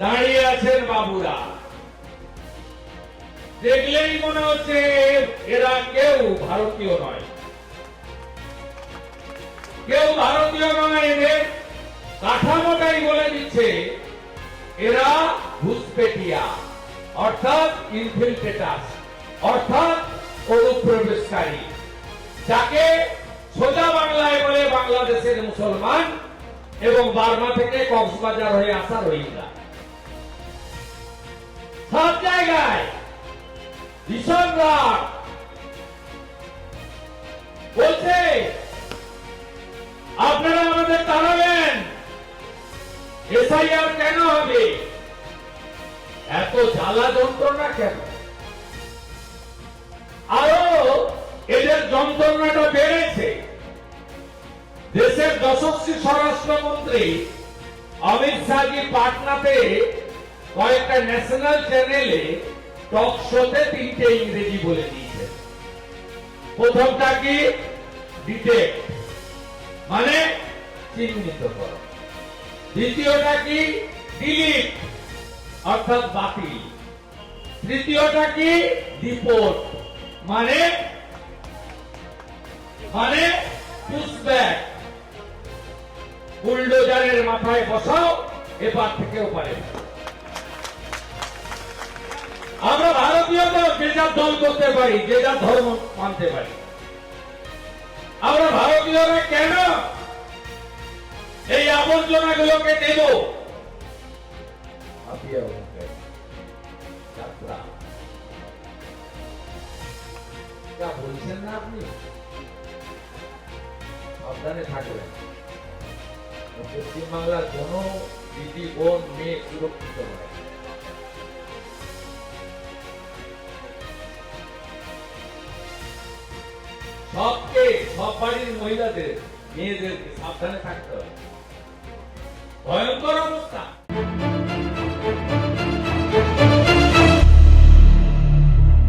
দাঁড়িয়ে আছেন বাবুরা। দেখলেই মনে হচ্ছে এরা কেউ ভারতীয় নয়। কেউ ভারতীয় নয় এদের কাঠামোটাই বলে দিচ্ছে, এরা অর্থাৎ ইনফিল্ট্রেটাস অর্থাৎ অনুপ্রবেশকারী, যাকে সোজা বাংলায় বলে বাংলাদেশের মুসলমান এবং বার্মা থেকে কক্সবাজার হয়ে আসা রোহিঙ্গা। সব জায়গায় ভীষণ রাগ বলছে, আপনারা আমাদের তাড়াবেন এসআইআর কেন হবে? এত জ্বালা যন্ত্রণা কেন? আরও এদের যন্ত্রণাটা দেশের যশস্বী স্বরাষ্ট্রমন্ত্রী অমিত শাহজি পাটনাতে কয়েকটা ন্যাশনাল চ্যানেলে টক শোতে তিনটে ইংরেজি বলে দিয়েছেন প্রথমটা কি? ডিটেক্ট। মানে চিহ্নিত করো। দ্বিতীয়টা কি? ডিলিট, অর্থাৎ বাতিল। তৃতীয়টা কি? রিপোর্ট মানে মানে পুশব্যাক বুলডোজারের মাথায় বসাও, এপার থেকে ওপারে। আমরা ভারতীয় যে যার দল করতে পারি, যে যার ধর্ম মানতে পারি। আমরা ভারতীয়রা কেন এই আবর্জনা গুলোকে যা বলছেন না আপনি? সাবধানে থাকবেন। পশ্চিমবাংলার কোন দিদি বোন মেয়ে সুরক্ষিত নয়। সবকে, সব বাড়ির মহিলাদের, মেয়েদেরকে সাবধানে থাকতে হবে। ভয়ঙ্কর